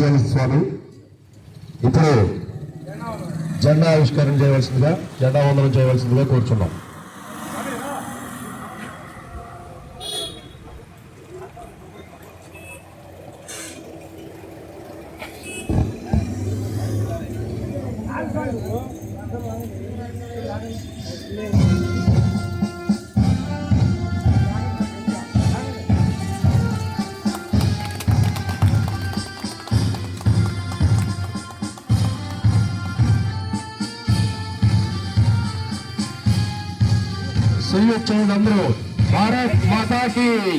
ధన్యవాదాలు స్వామి. ఇప్పుడు జెండా ఆవిష్కరణ చేయవలసిందిగా జెండా వందనం చేయవలసిందిగా కోరుచున్నాం. అందరూ భారత్ మాతాకి.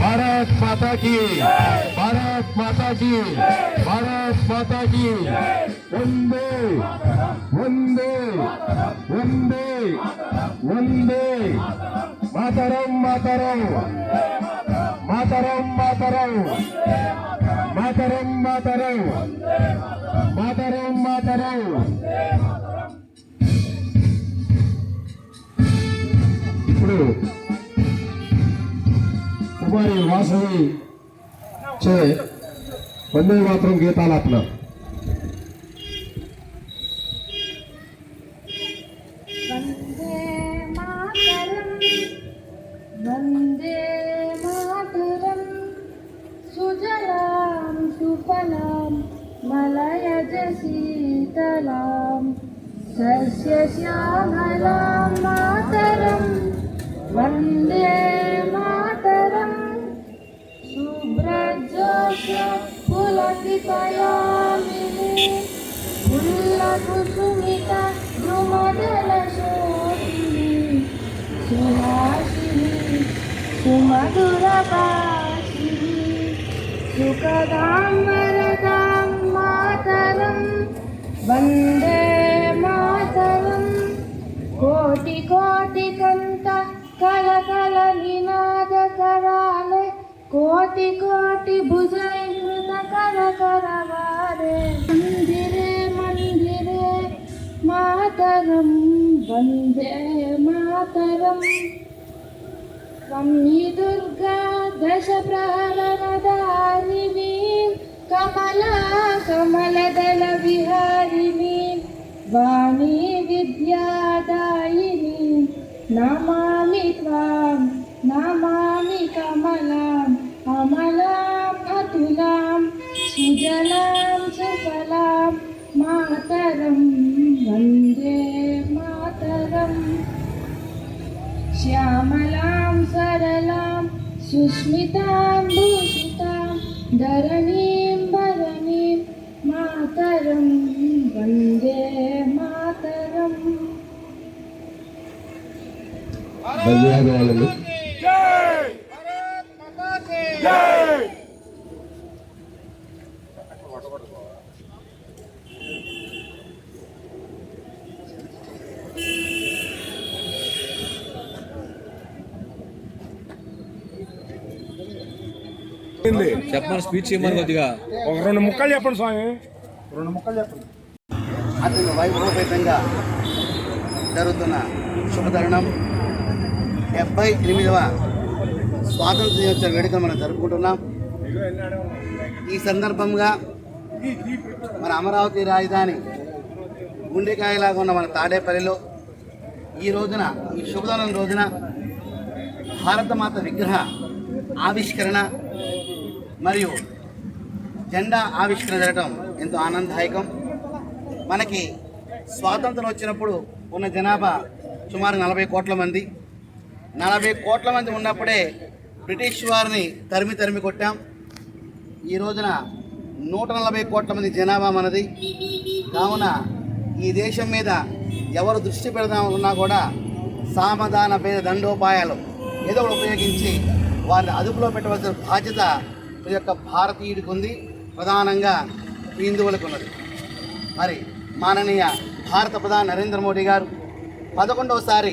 భారత్ మాతాకి. భారత్ మాతాకి. భారత్ మాతాకి. వందే. వందే. వందే. వందే. మాతరం మాతరం. మాతరం మాతరం. మాతరం మాతరం. మాతరం మాతరం. ఇప్పుడు కుమారి వాసవి చే వందే మాత్రం గీతాలాపన वन्दे मातरम् वन्दे मातरम् सुजलां सुफलां मलयज शीतलां सस्यश्यामलां मातरं वन्दे मातरम् বন্দে মাতরম শুভ্রজোষ পুলকিতয়ামিনী উল্লকুসুমিতা দ্রুমদলশোভিনী সুহাসিনী সুমধুরভাষিনী সুখদাম বরদাম মাতরম বন্দে মাতরম কোটি কোটি కళకళ నినాద కరాలే కోటి కోటి భుజైకృత కరకర వారే మందిరే మందిరే మాతరం వందే మాతరం वह्नि दुर्गा दशप्रहरणदारिणी कमला मातरं वन्दे मातरम् श्यामलां सरलां सुस्मितां भूषितां धरणीं भरणीं मातरं वन्दे मातरम् धन्यवादाలు చెప్పమని స్పీచ్ ఇవ్వమని కొద్దిగా. ఒక రెండు ముక్కలు చెప్పండి స్వామి. రెండు ముక్కలు చెప్పండి. అత్యంత వైభవపేతంగా జరుగుతున్న శుభతరుణం. డెబ్బై ఎనిమిదవ స్వాతంత్ర దినోత్సవ వేడుకలు మనం జరుపుకుంటున్నాం. ఈ సందర్భంగా మన అమరావతి రాజధాని గుండెకాయలాగా ఉన్న మన తాడేపల్లిలో ఈ రోజున ఈ శుభదినం రోజున భారతమాత విగ్రహ ఆవిష్కరణ మరియు జెండా ఆవిష్కరణ జరగడం ఎంతో ఆనందదాయకం. మనకి స్వాతంత్రం వచ్చినప్పుడు ఉన్న జనాభా సుమారు నలభై కోట్ల మంది. నలభై కోట్ల మంది ఉన్నప్పుడే బ్రిటిష్ వారిని తరిమి తరిమి కొట్టాం. ఈ రోజున నూట నలభై కోట్ల మంది జనాభా మనది. కావున ఈ దేశం మీద ఎవరు దృష్టి పెడదామన్నా కూడా సామధాన భేద దండోపాయాలు ఏదో ఒకటి ఉపయోగించి వారిని అదుపులో పెట్టవలసిన బాధ్యత ప్రతి ఒక్క భారతీయుడికి ఉంది. ప్రధానంగా హిందువులకు ఉన్నది. మరి మాననీయ భారత ప్రధాని నరేంద్ర మోడీ గారు పదకొండవసారి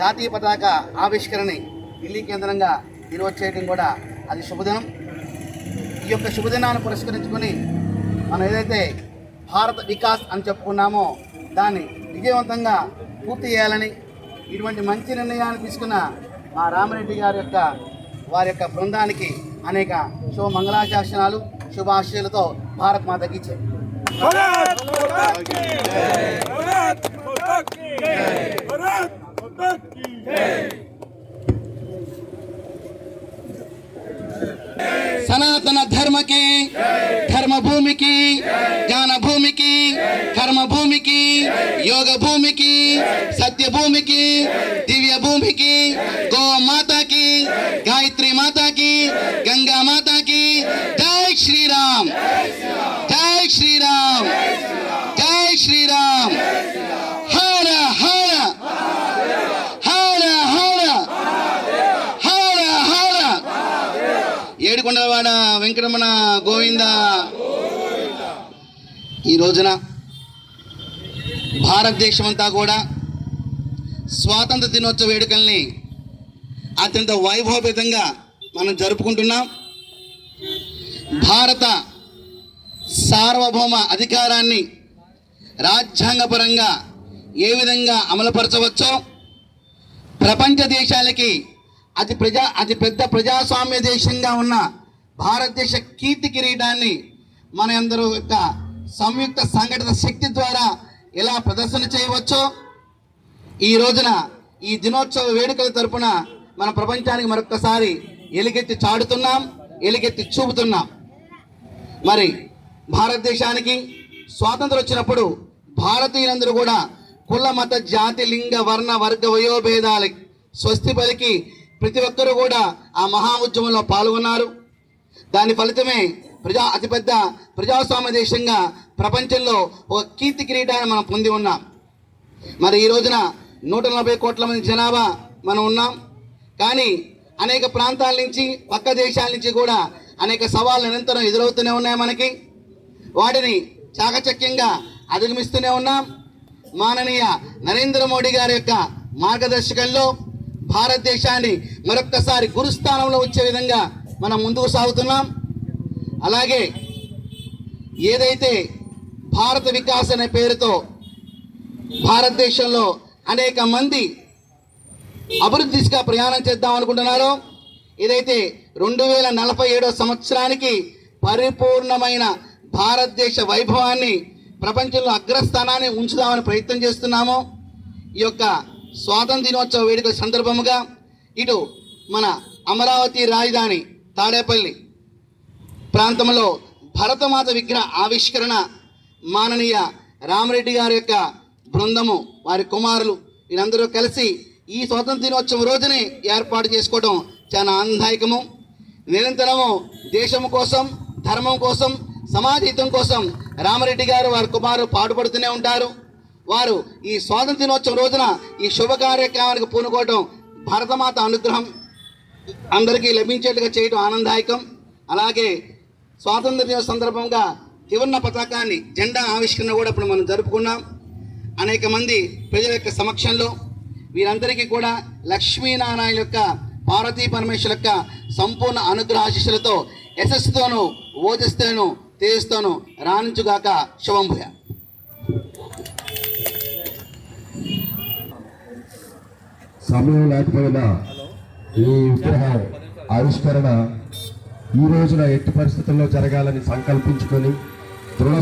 జాతీయ పతాక ఆవిష్కరణని ఢిల్లీ కేంద్రంగా ఈరోజు చేయడం కూడా అది శుభదినం. ఈ యొక్క శుభదినాన్ని పురస్కరించుకొని మనం ఏదైతే భారత వికాస్ అని చెప్పుకున్నామో దాన్ని విజయవంతంగా పూర్తి చేయాలని ఇటువంటి మంచి నిర్ణయాన్ని తీసుకున్న మా రామరెడ్డి గారి యొక్క వారి యొక్క బృందానికి అనేక శుభ మంగళాశాసనాలు శుభాశయాలతో భారత్ మాతకి జై. సనాతన ధర్మకి ధర్మ భూమికి జ్ఞాన భూమికి కర్మ భూమికి యోగ భూమికి సత్య భూమికి దివ్య భూమికి గో మాతాకి గాయత్రి మాతాకి ఏడుకొండలవాడ వెంకటరమణ గోవింద. ఈ రోజున భారతదేశం అంతా కూడా స్వాతంత్ర దినోత్సవ వేడుకల్ని అత్యంత వైభవపేతంగా మనం జరుపుకుంటున్నాం. భారత సార్వభౌమ అధికారాన్ని రాజ్యాంగపరంగా ఏ విధంగా అమలుపరచవచ్చో ప్రపంచ దేశాలకి అతి ప్రజా అతి పెద్ద ప్రజాస్వామ్య దేశంగా ఉన్న భారతదేశ కీర్తి కిరీటాన్ని మన అందరూ యొక్క సంయుక్త సంఘటిత శక్తి ద్వారా ఎలా ప్రదర్శన చేయవచ్చో ఈ రోజున ఈ దినోత్సవ వేడుకల తరపున మన ప్రపంచానికి మరొక్కసారి ఎలుగెత్తి చాడుతున్నాం ఎలుగెత్తి చూపుతున్నాం. మరి భారతదేశానికి స్వాతంత్రం వచ్చినప్పుడు భారతీయులందరూ కూడా కుల మత జాతి లింగ వర్ణ వర్గ వయోభేదాలకి స్వస్తి పలికి ప్రతి ఒక్కరూ కూడా ఆ మహా ఉద్యమంలో పాల్గొన్నారు. దాని ఫలితమే ప్రజా అతిపెద్ద ప్రజాస్వామ్య దేశంగా ప్రపంచంలో ఒక కీర్తి కిరీటాన్ని మనం పొంది ఉన్నాం. మరి ఈ రోజున నూట నలభై కోట్ల మంది జనాభా మనం ఉన్నాం. కానీ అనేక ప్రాంతాల నుంచి పక్క దేశాల నుంచి కూడా అనేక సవాళ్ళు నిరంతరం ఎదురవుతూనే ఉన్నాయి మనకి. వాటిని చాకచక్యంగా అధిగమిస్తూనే ఉన్నాం. మాననీయ నరేంద్ర మోడీ గారి యొక్క మార్గదర్శకంలో భారతదేశాన్ని మరొక్కసారి గురుస్థానంలో వచ్చే విధంగా మనం ముందుకు సాగుతున్నాం. అలాగే ఏదైతే భారత వికాస్ అనే పేరుతో భారతదేశంలో అనేక మంది అభివృద్ధి దిశగా ప్రయాణం చేద్దాం అనుకుంటున్నారో ఇదైతే రెండు వేల నలభై ఏడో సంవత్సరానికి పరిపూర్ణమైన భారతదేశ వైభవాన్ని ప్రపంచంలో అగ్రస్థానాన్ని ఉంచుదామని ప్రయత్నం చేస్తున్నాము ఈ యొక్క స్వాతంత్ర దినోత్సవ వేడుకల సందర్భముగా ఇటు మన అమరావతి రాజధాని తాడేపల్లి ప్రాంతంలో భరతమాత విగ్రహ ఆవిష్కరణ మాననీయ రామరెడ్డి గారి యొక్క బృందము వారి కుమారులు వీరందరూ కలిసి ఈ స్వాతంత్ర దినోత్సవం రోజునే ఏర్పాటు చేసుకోవడం చాలా ఆనందాయకము నిరంతరము దేశం కోసం ధర్మం కోసం సమాజహితం కోసం రామరెడ్డి గారు వారి కుమారులు పాటుపడుతూనే ఉంటారు. వారు ఈ స్వాతంత్ర దినోత్సవం రోజున ఈ శుభ కార్యక్రమానికి పూనుకోవటం భరతమాత అనుగ్రహం అందరికీ లభించేట్టుగా చేయడం ఆనందదాయకం. అలాగే స్వాతంత్ర దిన సందర్భంగా త్రివర్ణ పతాకాన్ని జెండా ఆవిష్కరణ కూడా ఇప్పుడు మనం జరుపుకున్నాం. అనేక మంది ప్రజల యొక్క సమక్షంలో వీరందరికీ కూడా లక్ష్మీనారాయణ యొక్క పార్వతీ పరమేశ్వర యొక్క సంపూర్ణ అనుగ్రహ ఆశీస్సులతో యశస్సుతోనూ ఓజస్తోనూ తేజస్తోనూ రాణించుగాక శుభం సమయం లేకపోయినా ఈ విగ్రహ ఆవిష్కరణ ఈ రోజున ఎట్టి పరిస్థితుల్లో జరగాలని సంకల్పించుకొని దృఢ